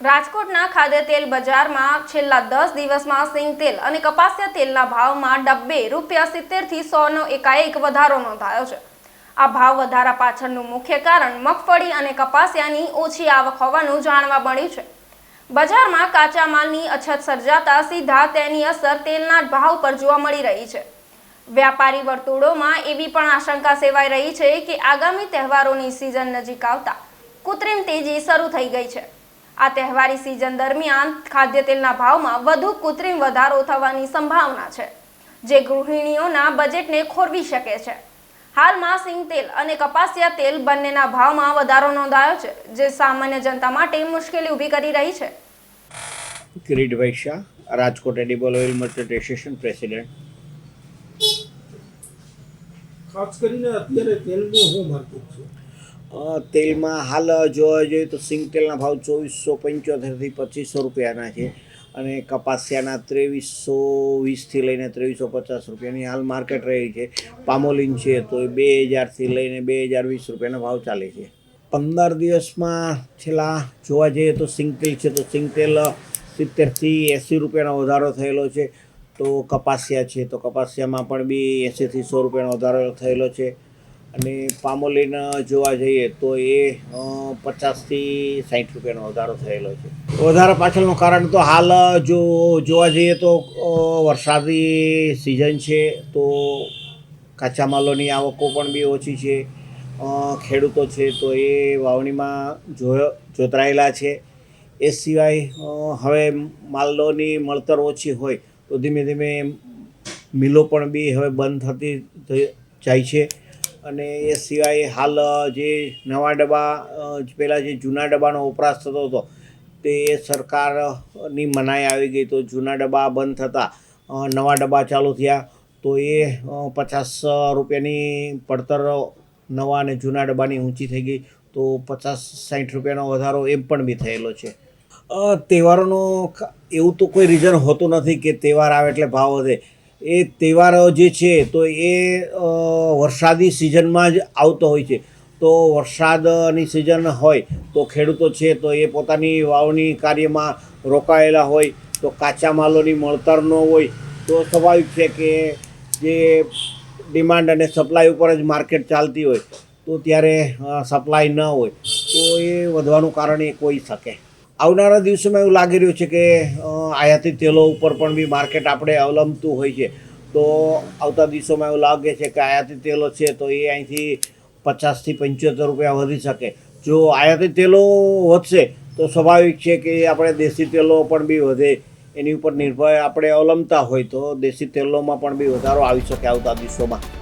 રાજકોટના ખાદ્ય તેલ બજારમાં છેલ્લા દસ દિવસમાં સિંગ તેલ અને કપાસિયા તેલના ભાવમાં ડબ્બે રૂપિયા સિત્તેરથી સોનો એકાએક વધારો નોંધાયો છે. આ ભાવ વધારા પાછળનું મુખ્ય કારણ મગફળી અને કપાસિયાની ઓછી આવક હોવાનું જાણવા મળ્યું છે. બજારમાં કાચા માલની અછત સર્જાતા સીધા તેની અસર તેલના ભાવ પર જોવા મળી રહી છે. વ્યાપારી વર્તુળોમાં એવી પણ આશંકા સેવાઈ રહી છે કે આગામી તહેવારોની સિઝન નજીક આવતા કૃત્રિમ તેજી શરૂ થઈ ગઈ છે. આ તહેવારી સિઝન દરમિયાન ખાદ્ય તેલના ભાવમાં વધુ કૃત્રિમ વધારો થવાની સંભાવના છે જે ગૃહિણીઓના બજેટને ખોરવી શકે છે. હાલમાં સિંગ તેલ અને કપાસિયા તેલ બંનેના ભાવમાં વધારો નોંધાયો છે જે સામાન્ય જનતા માટે મુશ્કેલી ઊભી કરી રહી છે. Kiritbhai Shah Rajkot edible oil merchant association president ખાસ કરીને અત્યારે તેલની હું માર્કેટ છે. તેલમાં હાલ જોવા જોઈએ તો સિંગ તેલના ભાવ ચોવીસો પંચોતેરથી પચીસો રૂપિયાના છે અને કપાસિયાના ત્રેવીસો વીસથી લઈને ત્રેવીસો પચાસ રૂપિયાની હાલ માર્કેટ રહી છે. પામોલિન છે તો એ બે હજારથી લઈને બે હજાર વીસ રૂપિયાના ભાવ ચાલે છે. પંદર દિવસમાં છેલ્લા જોવા જઈએ તો સિંગ તેલ છે તો સિંગ તેલ સિત્તેરથી એંસી રૂપિયાનો વધારો થયેલો છે. તો કપાસિયા છે તો કપાસિયામાં પણ બી એંસીથી સો રૂપિયાનો વધારો થયેલો છે. અને પામોલીન જોવા જઈએ તો એ પચાસથી સાઠ રૂપિયાનો વધારો થયેલો છે. વધારા પાછળનું કારણ તો હાલ જો જોવા જઈએ તો વરસાદી સિઝન છે તો કાચા માલોની આવકો પણ બી ઓછી છે. ખેડૂતો છે તો એ વાવણીમાં જો, જોતરાયેલા છે. એ સિવાય હવે માલોની મળતર ઓછી હોય તો ધીમે ધીમે મિલો પણ બી હવે બંધ થતી જાય છે. અને એ સિવાય હાલ જે નવા ડબ્બા પહેલાં જે જૂના ડબ્બાનો વપરાશ થતો હતો, તે સરકારની મનાઈ આવી ગઈ. તો જૂના ડબ્બા બંધ થતાં નવા ડબ્બા ચાલુ થયા. તો એ પચાસ રૂપિયાની પડતર નવા અને જૂના ડબ્બાની ઊંચી થઈ ગઈ. તો પચાસ સાઠ રૂપિયાનો વધારો એમ પણ બી થયેલો છે. તહેવારોનો એવું તો કોઈ રીઝન હોતું નથી કે તહેવાર આવે એટલે ભાવ વધે. એ તહેવારો જે છે, તો એ વરસાદી સિઝનમાં જ આવતો હોય છે. તો વરસાદની સિઝન હોય, તો ખેડૂતો છે, તો એ પોતાની વાવણી કાર્યમાં રોકાયેલા હોય, તો કાચા માલોની મળતર ન હોય, તો સ્વાભાવિક છે કે જે ડિમાન્ડ અને સપ્લાય ઉપર જ માર્કેટ ચાલતી હોય, તો ત્યારે સપ્લાય ન હોય, તો એ વધવાનું કારણ એ કોઈ શકે. આવનારા દિવસોમાં એવું લાગી રહ્યું છે કે આયાતી તેલો ઉપર પણ બી માર્કેટ આપણે અવલંબતું હોય છે. તો આવતા દિવસોમાં એવું લાગે છે કે આયાતી તેલો છે તો એ અહીંથી પચાસથી પંચોતેર રૂપિયા વધી શકે. જો આયાતી તેલો વધશે તો સ્વાભાવિક છે કે આપણે દેશી તેલો પણ બી વધે. એની ઉપર નિર્ભય આપણે અવલંબતા હોય તો દેશી તેલોમાં પણ બી વધારો આવી શકે આવતા દિવસોમાં.